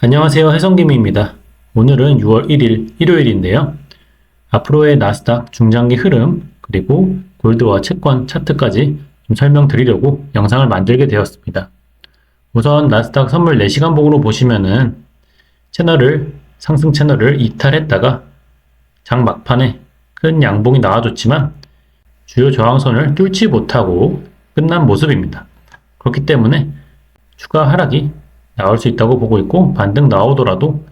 안녕하세요. 해성김입니다. 오늘은 6월 1일 일요일인데요. 앞으로의 나스닥 중장기 흐름 그리고 골드와 채권 차트까지 좀 설명드리려고 영상을 만들게 되었습니다. 우선 나스닥 선물 4시간 봉으로 보시면은 채널을 상승 채널을 이탈했다가 장 막판에 큰 양봉이 나와줬지만 주요 저항선을 뚫지 못하고 끝난 모습입니다. 그렇기 때문에 추가 하락이 나올 수 있다고 보고 있고 반등 나오더라도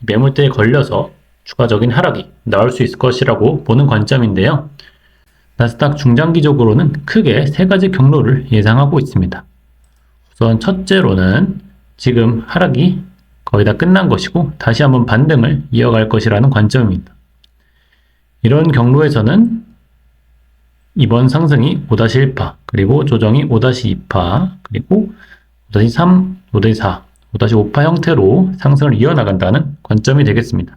매물대에 걸려서 추가적인 하락이 나올 수 있을 것이라고 보는 관점인데요. 나스닥 중장기적으로는 크게 세 가지 경로를 예상하고 있습니다. 우선 첫째로는 지금 하락이 거의 다 끝난 것이고 다시 한번 반등을 이어갈 것이라는 관점입니다. 이런 경로에서는 이번 상승이 5-1파, 그리고 조정이 5-2파, 그리고 5-3, 5-4, 5-5파 형태로 상승을 이어나간다는 관점이 되겠습니다.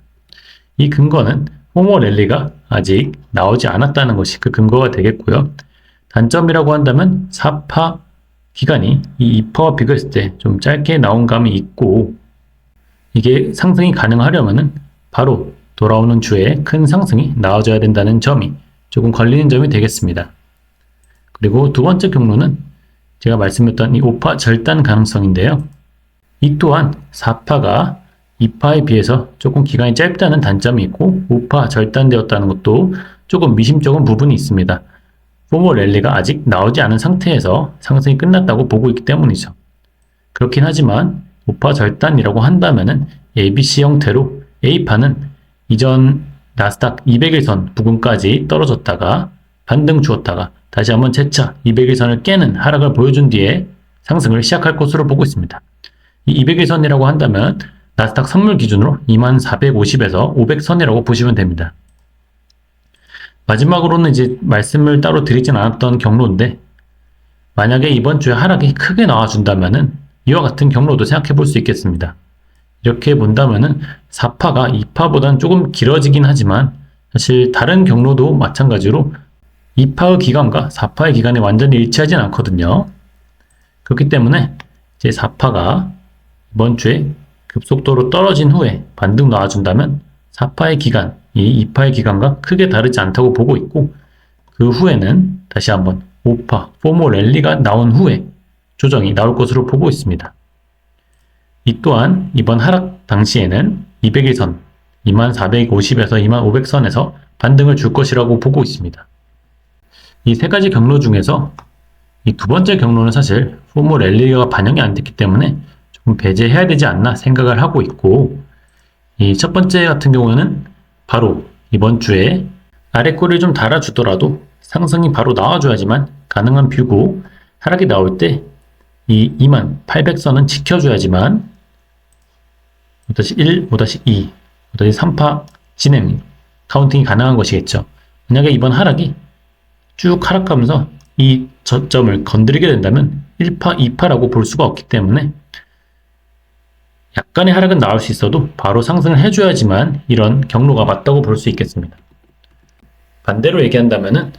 이 근거는 호모 랠리가 아직 나오지 않았다는 것이 그 근거가 되겠고요. 단점이라고 한다면 4파 기간이 이 2파와 비교했을 때 좀 짧게 나온 감이 있고 이게 상승이 가능하려면은 바로 돌아오는 주에 큰 상승이 나와줘야 된다는 점이 조금 걸리는 점이 되겠습니다. 그리고 두 번째 경로는 제가 말씀했던 이 5파 절단 가능성인데요. 이 또한 4파가 2파에 비해서 조금 기간이 짧다는 단점이 있고 5파 절단되었다는 것도 조금 미심쩍은 부분이 있습니다. 포모 랠리가 아직 나오지 않은 상태에서 상승이 끝났다고 보고 있기 때문이죠. 그렇긴 하지만 5파 절단이라고 한다면은 ABC 형태로 A파는 이전 나스닥 200일선 부근까지 떨어졌다가 반등 주었다가 다시 한번 재차 200일선을 깨는 하락을 보여준 뒤에 상승을 시작할 것으로 보고 있습니다. 이 200일선이라고 한다면 나스닥 선물 기준으로 2450에서 500선이라고 보시면 됩니다. 마지막으로는 이제 말씀을 따로 드리진 않았던 경로인데 만약에 이번 주에 하락이 크게 나와준다면은 이와 같은 경로도 생각해 볼 수 있겠습니다. 이렇게 본다면은 4파가 2파보다는 조금 길어지긴 하지만 사실 다른 경로도 마찬가지로 2파의 기간과 4파의 기간이 완전히 일치하진 않거든요. 그렇기 때문에 이제 4파가 이번 주에 급속도로 떨어진 후에 반등 나와준다면 4파의 기간, 이 2파의 기간과 크게 다르지 않다고 보고 있고 그 후에는 다시 한번 5파, 포모 랠리가 나온 후에 조정이 나올 것으로 보고 있습니다. 이 또한 이번 하락 당시에는 200일선 2450에서 2500선에서 반등을 줄 것이라고 보고 있습니다. 이 세 가지 경로 중에서 이 두 번째 경로는 사실 포모 랠리가 반영이 안 됐기 때문에 배제해야 되지 않나 생각을 하고 있고 이 첫 번째 같은 경우는 바로 이번 주에 아래 꼬리를 좀 달아주더라도 상승이 바로 나와줘야지만 가능한 뷰고 하락이 나올 때 이 2만 800선은 지켜줘야지만 5-1, 5-2, 5-3파 진행 카운팅이 가능한 것이겠죠. 만약에 이번 하락이 쭉 하락하면서 이 저점을 건드리게 된다면 1파, 2파라고 볼 수가 없기 때문에 약간의 하락은 나올 수 있어도 바로 상승을 해줘야지만 이런 경로가 맞다고 볼 수 있겠습니다. 반대로 얘기한다면은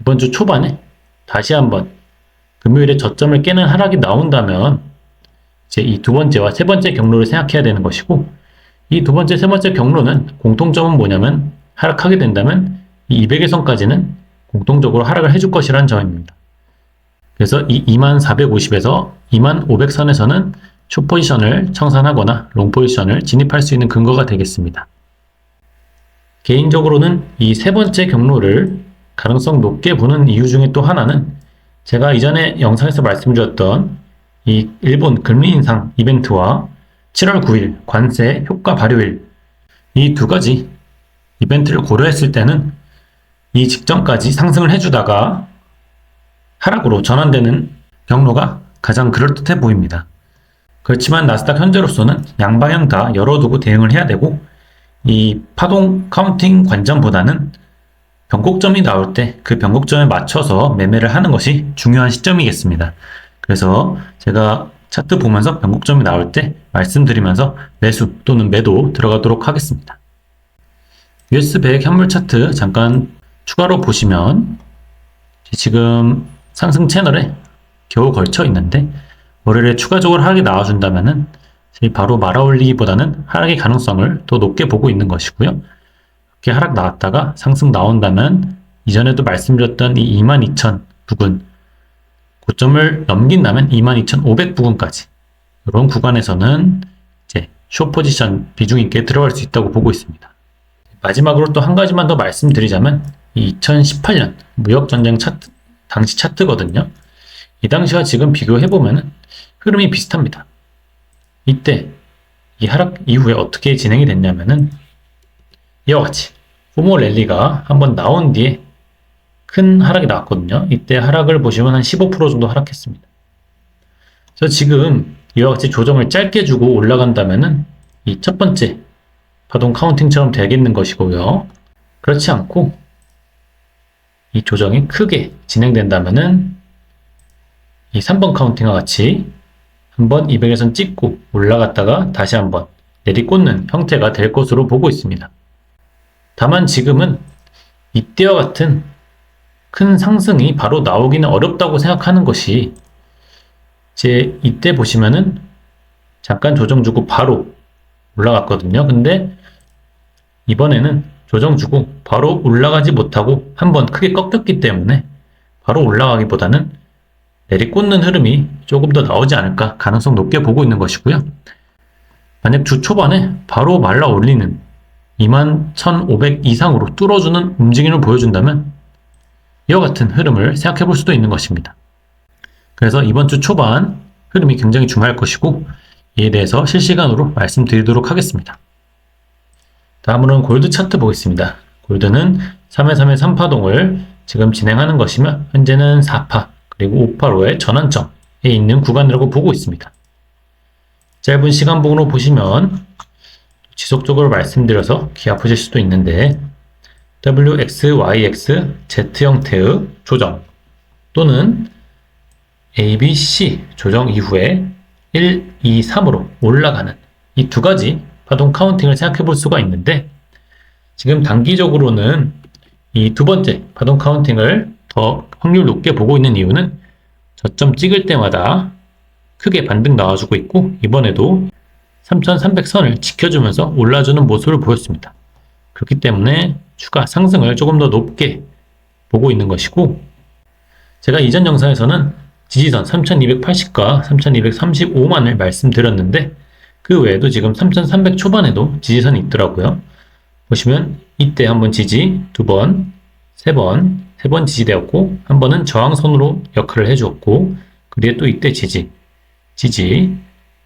이번 주 초반에 다시 한번 금요일에 저점을 깨는 하락이 나온다면 이제 이 두 번째와 세 번째 경로를 생각해야 되는 것이고 이 두 번째, 세 번째 경로는 공통점은 뭐냐면 하락하게 된다면 이 200의 선까지는 공통적으로 하락을 해줄 것이라는 점입니다. 그래서 이 2450에서 2500선에서는 숏 포지션을 청산하거나 롱 포지션을 진입할 수 있는 근거가 되겠습니다. 개인적으로는 이 세 번째 경로를 가능성 높게 보는 이유 중에 또 하나는 제가 이전에 영상에서 말씀드렸던 이 일본 금리 인상 이벤트와 7월 9일 관세 효과 발효일 이 두 가지 이벤트를 고려했을 때는 이 직전까지 상승을 해주다가 하락으로 전환되는 경로가 가장 그럴듯해 보입니다. 그렇지만 나스닥 현재로서는 양방향 다 열어두고 대응을 해야 되고 이 파동 카운팅 관점보다는 변곡점이 나올 때 그 변곡점에 맞춰서 매매를 하는 것이 중요한 시점이겠습니다. 그래서 제가 차트 보면서 변곡점이 나올 때 말씀드리면서 매수 또는 매도 들어가도록 하겠습니다. US100 현물 차트 잠깐 추가로 보시면 지금 상승 채널에 겨우 걸쳐 있는데 월요일에 추가적으로 하락이 나와준다면은 바로 말아 올리기보다는 하락의 가능성을 더 높게 보고 있는 것이고요. 이렇게 하락 나왔다가 상승 나온다면 이전에도 말씀드렸던 이 22,000 부근 고점을 넘긴다면 22,500 부근까지 이런 구간에서는 이제 쇼 포지션 비중 있게 들어갈 수 있다고 보고 있습니다. 마지막으로 또 한 가지만 더 말씀드리자면 2018년 무역 전쟁 차트 당시 차트거든요. 이 당시와 지금 비교해 보면 흐름이 비슷합니다. 이때 이 하락 이후에 어떻게 진행이 됐냐면은 이와 같이 포모 랠리가 한번 나온 뒤에 큰 하락이 나왔거든요. 이때 하락을 보시면 한 15% 정도 하락했습니다. 그래서 지금 이와 같이 조정을 짧게 주고 올라간다면은 이 첫 번째 파동 카운팅처럼 되겠는 것이고요. 그렇지 않고 이 조정이 크게 진행된다면은 이 3번 카운팅과 같이 한번 200에선 찍고 올라갔다가 다시 한번 내리꽂는 형태가 될 것으로 보고 있습니다. 다만 지금은 이때와 같은 큰 상승이 바로 나오기는 어렵다고 생각하는 것이 제 이때 보시면은 잠깐 조정 주고 바로 올라갔거든요. 근데 이번에는 조정 주고 바로 올라가지 못하고 한번 크게 꺾였기 때문에 바로 올라가기보다는 내리꽂는 흐름이 조금 더 나오지 않을까 가능성 높게 보고 있는 것이고요. 만약 주 초반에 바로 말라 올리는 21,500 이상으로 뚫어주는 움직임을 보여준다면 이와 같은 흐름을 생각해 볼 수도 있는 것입니다. 그래서 이번 주 초반 흐름이 굉장히 중요할 것이고 이에 대해서 실시간으로 말씀드리도록 하겠습니다. 다음으로는 골드 차트 보겠습니다. 골드는 3회 3회 3파동을 지금 진행하는 것이며 현재는 4파 그리고 5파로의 전환점에 있는 구간이라고 보고 있습니다. 짧은 시간 봉으로 보시면 지속적으로 말씀드려서 귀 아프실 수도 있는데 WX, YX, Z 형태의 조정 또는 ABC 조정 이후에 1, 2, 3으로 올라가는 이 두 가지 파동 카운팅을 생각해 볼 수가 있는데 지금 단기적으로는 이 두 번째 파동 카운팅을 더 확률 높게 보고 있는 이유는 저점 찍을 때마다 크게 반등 나와주고 있고 이번에도 3300선을 지켜주면서 올라주는 모습을 보였습니다. 그렇기 때문에 추가 상승을 조금 더 높게 보고 있는 것이고 제가 이전 영상에서는 지지선 3280과 3235만을 말씀드렸는데 그 외에도 지금 3300 초반에도 지지선이 있더라고요. 보시면 이때 한번 지지, 두 번, 세 번, 세 번 지지되었고 한 번은 저항선으로 역할을 해주었고 그리고 또 이때 지지, 지지,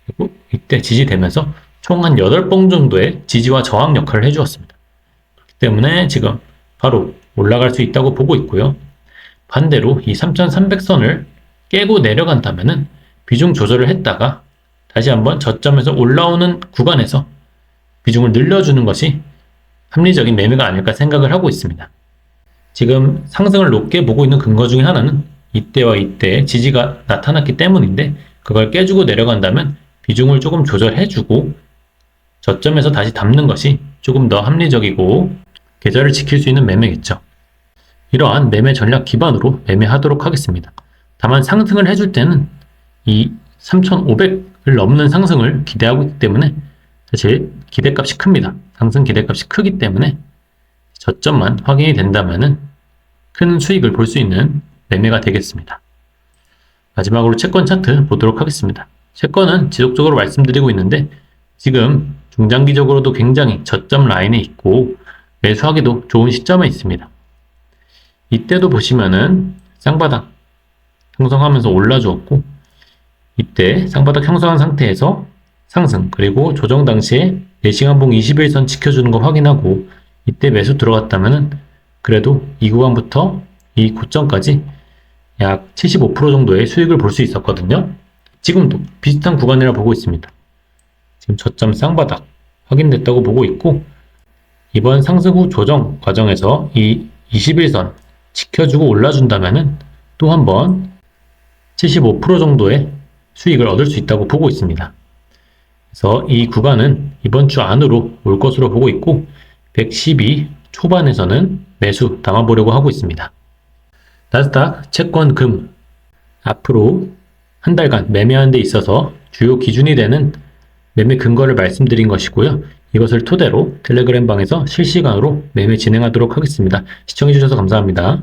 그리고 이때 지지되면서 총 한 8번 정도의 지지와 저항 역할을 해주었습니다. 그렇기 때문에 지금 바로 올라갈 수 있다고 보고 있고요. 반대로 이 3300선을 깨고 내려간다면은 비중 조절을 했다가 다시 한번 저점에서 올라오는 구간에서 비중을 늘려주는 것이 합리적인 매매가 아닐까 생각을 하고 있습니다. 지금 상승을 높게 보고 있는 근거 중에 하나는 이때와 이때 지지가 나타났기 때문인데 그걸 깨주고 내려간다면 비중을 조금 조절해주고 저점에서 다시 담는 것이 조금 더 합리적이고 계좌를 지킬 수 있는 매매겠죠. 이러한 매매 전략 기반으로 매매하도록 하겠습니다. 다만 상승을 해줄 때는 이 3,500을 넘는 상승을 기대하고 있기 때문에 사실 기대값이 큽니다. 상승 기대값이 크기 때문에 저점만 확인이 된다면 큰 수익을 볼 수 있는 매매가 되겠습니다. 마지막으로 채권 차트 보도록 하겠습니다. 채권은 지속적으로 말씀드리고 있는데 지금 중장기적으로도 굉장히 저점 라인에 있고 매수하기도 좋은 시점에 있습니다. 이때도 보시면은 쌍바닥 형성하면서 올라주었고 이때 쌍바닥 형성한 상태에서 상승 그리고 조정 당시에 4시간봉 21선 지켜주는 거 확인하고 이때 매수 들어갔다면은 그래도 이 구간부터 이 고점까지 약 75% 정도의 수익을 볼 수 있었거든요. 지금도 비슷한 구간이라 보고 있습니다. 지금 저점 쌍바닥 확인됐다고 보고 있고 이번 상승 후 조정 과정에서 이 21선 지켜주고 올라준다면은 또 한번 75% 정도의 수익을 얻을 수 있다고 보고 있습니다. 그래서 이 구간은 이번 주 안으로 올 것으로 보고 있고 112 초반에서는 매수 담아보려고 하고 있습니다. 나스닥 채권 금 앞으로 한 달간 매매하는 데 있어서 주요 기준이 되는 매매 근거를 말씀드린 것이고요. 이것을 토대로 텔레그램 방에서 실시간으로 매매 진행하도록 하겠습니다. 시청해주셔서 감사합니다.